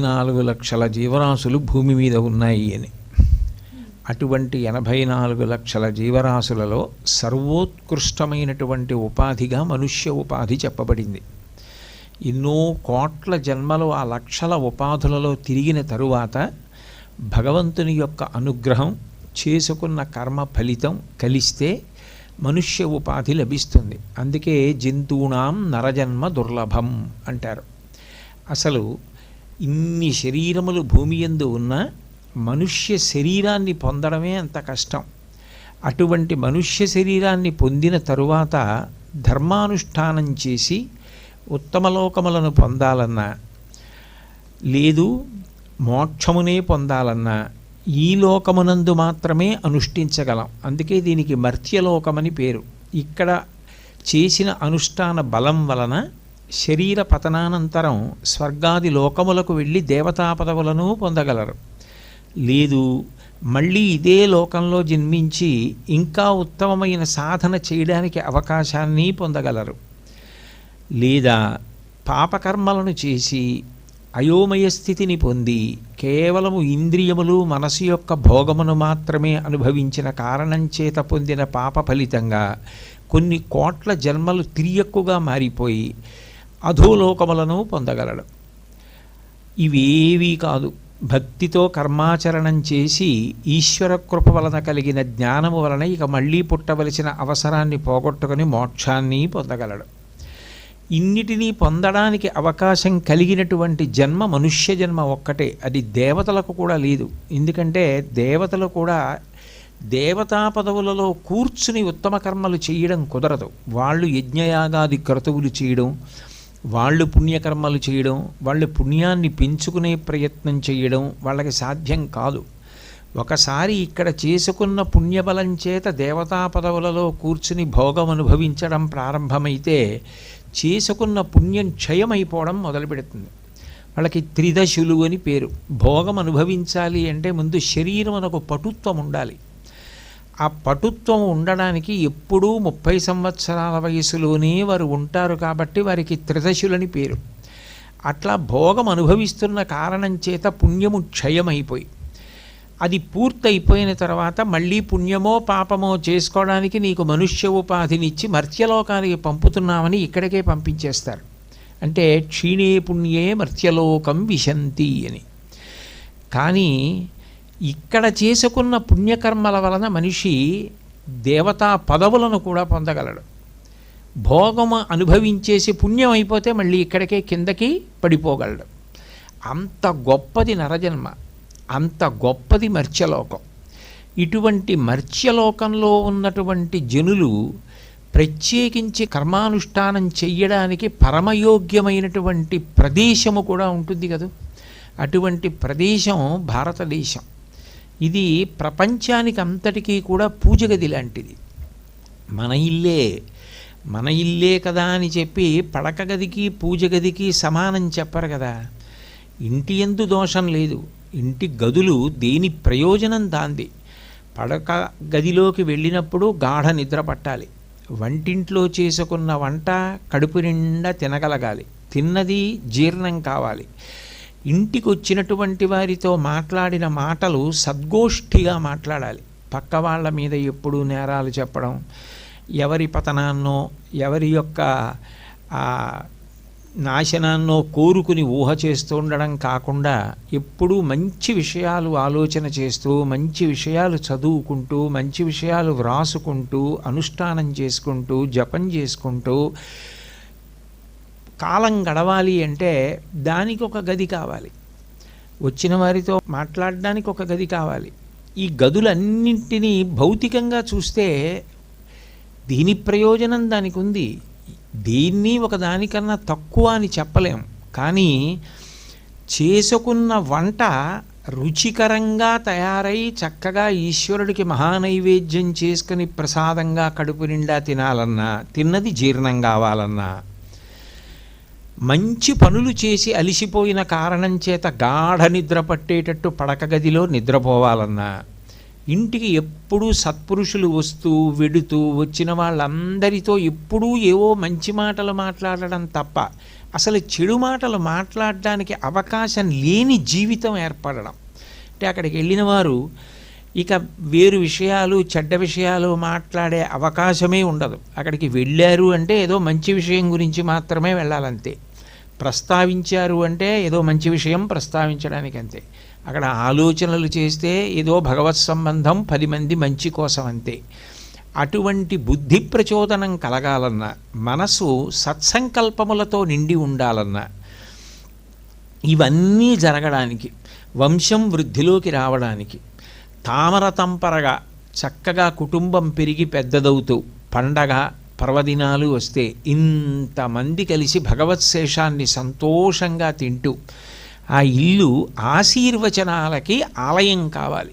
నాలుగు లక్షల జీవరాశులు భూమి మీద ఉన్నాయి అని. అటువంటి ఎనభై నాలుగు లక్షల జీవరాశులలో సర్వోత్కృష్టమైనటువంటి ఉపాధిగా మనుష్య ఉపాధి చెప్పబడింది. ఎన్నో కోట్ల జన్మలు ఆ లక్షల ఉపాధులలో తిరిగిన తరువాత భగవంతుని యొక్క అనుగ్రహం చేసుకున్న కర్మ ఫలితం కలిస్తే మనుష్య ఉపాధి లభిస్తుంది. అందుకే జంతువునాం నరజన్మ దుర్లభం అంటారు. అసలు ఇన్ని శరీరములు భూమి ఎందు ఉన్న మనుష్య శరీరాన్ని పొందడమే అంత కష్టం. అటువంటి మనుష్య శరీరాన్ని పొందిన తరువాత ధర్మానుష్ఠానం చేసి ఉత్తమలోకములను పొందాలన్నా లేదు మోక్షమునే పొందాలన్నా ఈ లోకమునందు మాత్రమే అనుష్ఠించగలం. అందుకే దీనికి మర్త్యలోకమని పేరు. ఇక్కడ చేసిన అనుష్ఠాన బలం వలన శరీర పతనానంతరం స్వర్గాది లోకములకు వెళ్ళి దేవతా పదవులను పొందగలరు. లేదు మళ్ళీ ఇదే లోకంలో జన్మించి ఇంకా ఉత్తమమైన సాధన చేయడానికి అవకాశాన్ని పొందగలరు. లేదా పాపకర్మలను చేసి అయోమయ స్థితిని పొంది కేవలము ఇంద్రియములు మనసు యొక్క భోగమును మాత్రమే అనుభవించిన కారణం చేత పొందిన పాప ఫలితంగా కొన్ని కోట్ల జన్మలు తిరియక్కుగా మారిపోయి అధోలోకములను పొందగలడు. ఇవేవీ కాదు. భక్తితో కర్మాచరణం చేసి ఈశ్వర కృప వలన కలిగిన జ్ఞానము వలన ఇక మళ్ళీ పుట్టవలసిన అవసరాన్ని పోగొట్టుకొని మోక్షాన్ని పొందగలడు. ఇన్నిటినీ పొందడానికి అవకాశం కలిగినటువంటి జన్మ మనుష్య జన్మ ఒక్కటే. అది దేవతలకు కూడా లేదు. ఎందుకంటే దేవతలు కూడా దేవతా పదవులలో కూర్చుని ఉత్తమ కర్మలు చేయడం కుదరదు. వాళ్ళు యజ్ఞయాగాది క్రతువులు చేయడం వాళ్ళు పుణ్యకర్మలు చేయడం వాళ్ళు పుణ్యాన్ని పెంచుకునే ప్రయత్నం చేయడం వాళ్ళకి సాధ్యం కాదు. ఒకసారి ఇక్కడ చేసుకున్న పుణ్యబలం చేత దేవతా పదవులలో కూర్చుని భోగం అనుభవించడం ప్రారంభమైతే చేసుకున్న పుణ్యం క్షయమైపోవడం మొదలుపెడుతుంది. వాళ్ళకి త్రిదశులు అని పేరు. భోగం అనుభవించాలి అంటే ముందు శరీరం అనొక పటుత్వం ఉండాలి. ఆ పటుత్వం ఉండడానికి ఎప్పుడూ ముప్పై సంవత్సరాల వయసులోనే వారు ఉంటారు కాబట్టి వారికి త్రిదశులని పేరు. అట్లా భోగం అనుభవిస్తున్న కారణం చేత పుణ్యము క్షయమైపోయి అది పూర్తయిపోయిన తర్వాత మళ్ళీ పుణ్యమో పాపమో చేసుకోవడానికి నీకు మనుష్య ఉపాధినిచ్చి మర్త్యలోకానికి పంపుతున్నామని ఇక్కడికే పంపించేస్తారు. అంటే క్షీణే పుణ్యే మర్త్యలోకం విశంతి అని. కానీ ఇక్కడ చేసుకున్న పుణ్యకర్మల వలన మనిషి దేవతా పదవులను కూడా పొందగలడు. భోగము అనుభవించేసి పుణ్యం అయిపోతే మళ్ళీ ఇక్కడికే కిందకి పడిపోగలడు. అంత గొప్పది నరజన్మ అంత గొప్పది మర్త్యలోకం. ఇటువంటి మర్త్యలోకంలో ఉన్నటువంటి జనులు ప్రత్యేకించి కర్మానుష్ఠానం చెయ్యడానికి పరమయోగ్యమైనటువంటి ప్రదేశము కూడా ఉంటుంది కదా. అటువంటి ప్రదేశం భారతదేశం. ఇది ప్రపంచానికి అంతటికీ కూడా పూజ గది లాంటిది. మన ఇల్లే మన ఇల్లే కదా అని చెప్పి పడక గదికి పూజ గదికి సమానం చెప్పరు కదా. ఇంటి ఎందు దోషం లేదు. ఇంటి గదులు దేని ప్రయోజనం దాంది? పడక గదిలోకి వెళ్ళినప్పుడు గాఢ నిద్ర పట్టాలి. వంటింట్లో చేసుకున్న వంట కడుపు నిండా తినగలగాలి. తిన్నది జీర్ణం కావాలి. ఇంటికి వచ్చినటువంటి వారితో మాట్లాడిన మాటలు సద్గోష్ఠిగా మాట్లాడాలి. పక్క వాళ్ళ మీద ఎప్పుడూ నేరాలు చెప్పడం ఎవరి పతనాన్నో ఎవరి యొక్క నాశనాన్నో కోరుకుని ఊహ చేస్తూ ఉండడం కాకుండా ఎప్పుడూ మంచి విషయాలు ఆలోచన చేస్తూ మంచి విషయాలు చదువుకుంటూ మంచి విషయాలు వ్రాసుకుంటూ అనుష్ఠానం చేసుకుంటూ జపం చేసుకుంటూ కాలం గడవాలి అంటే దానికి ఒక గది కావాలి. వచ్చిన వారితో మాట్లాడడానికి ఒక గది కావాలి. ఈ గదులన్నింటినీ భౌతికంగా చూస్తే దీని ప్రయోజనం దానికి ఉంది దీన్ని ఒక దానికన్నా తక్కువ అని చెప్పలేం. కానీ చేసుకున్న వంట రుచికరంగా తయారై చక్కగా ఈశ్వరుడికి మహానైవేద్యం చేసుకుని ప్రసాదంగా కడుపు నిండా తినాలన్నా తిన్నది జీర్ణం కావాలన్నా మంచి పనులు చేసి అలిసిపోయిన కారణం చేత గాఢ నిద్ర పట్టేటట్టు పడక గదిలో నిద్రపోవాలన్నా. ఇంటికి ఎప్పుడూ సత్పురుషులు వస్తూ వెడుతూ వచ్చిన వాళ్ళందరితో ఎప్పుడూ ఏవో మంచి మాటలు మాట్లాడడం తప్ప అసలు చెడు మాటలు మాట్లాడడానికి అవకాశం లేని జీవితం ఏర్పడడం. అంటే అక్కడికి వెళ్ళిన వారు ఇక వేరు విషయాలు చెడ్డ విషయాలు మాట్లాడే అవకాశమే ఉండదు. అక్కడికి వెళ్ళారు అంటే ఏదో మంచి విషయం గురించి మాత్రమే వెళ్ళాలంతే. ప్రస్తావించారు అంటే ఏదో మంచి విషయం ప్రస్తావించడానికి అంతే అక్కడ ఆలోచనలు చేస్తే ఏదో భగవత్ సంబంధం పది మంది మంచి కోసం అంతే. అటువంటి బుద్ధి ప్రచోదనం కలగాలన్నా మనసు సత్సంకల్పములతో నిండి ఉండాలన్నా ఇవన్నీ జరగడానికి వంశం వృద్ధిలోకి రావడానికి తామర తంపరగా చక్కగా కుటుంబం పెరిగి పెద్దదవుతూ పండగ పర్వదినాలు వస్తే ఇంతమంది కలిసి భగవత్ శేషాన్ని సంతోషంగా తింటూ ఆ ఇల్లు ఆశీర్వచనాలకి ఆలయం కావాలి.